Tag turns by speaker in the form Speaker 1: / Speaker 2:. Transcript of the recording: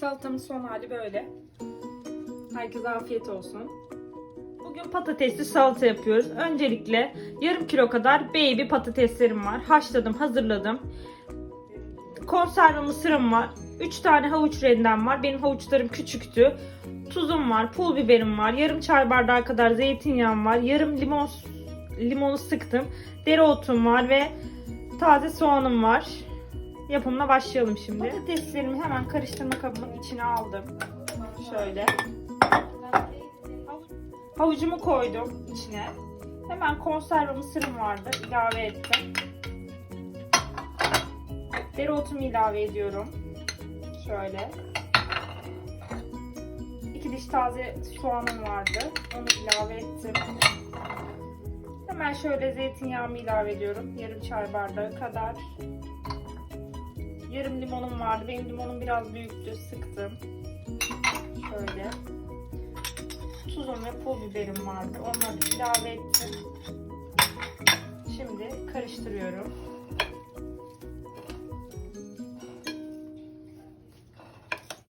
Speaker 1: Salatamın son hali böyle. Herkese afiyet olsun. Bugün patatesli salata yapıyoruz. Öncelikle yarım kilo kadar baby patateslerim var. Haşladım, hazırladım. Konserve mısırım var. 3 tane havuç rendem var. Benim havuçlarım küçüktü. Tuzum var, pul biberim var. Yarım çay bardağı kadar zeytinyağım var. Yarım limon limonu sıktım. Dereotum var ve taze soğanım var. Yapımına başlayalım şimdi. Patateslerimi hemen karıştırma kabımın içine aldım. Şöyle. Havucumu koydum içine. Hemen konserve mısırım vardı. ilave ettim. Dereotumu ilave ediyorum. Şöyle. İki diş taze soğanım vardı. Onu ilave ettim. Hemen şöyle zeytinyağımı ilave ediyorum. Yarım çay bardağı kadar. Yarım limonum vardı. Benim limonum biraz büyüktü. Sıktım. Şöyle. Tuzum ve pul biberim vardı. Onları ilave ettim. Şimdi karıştırıyorum.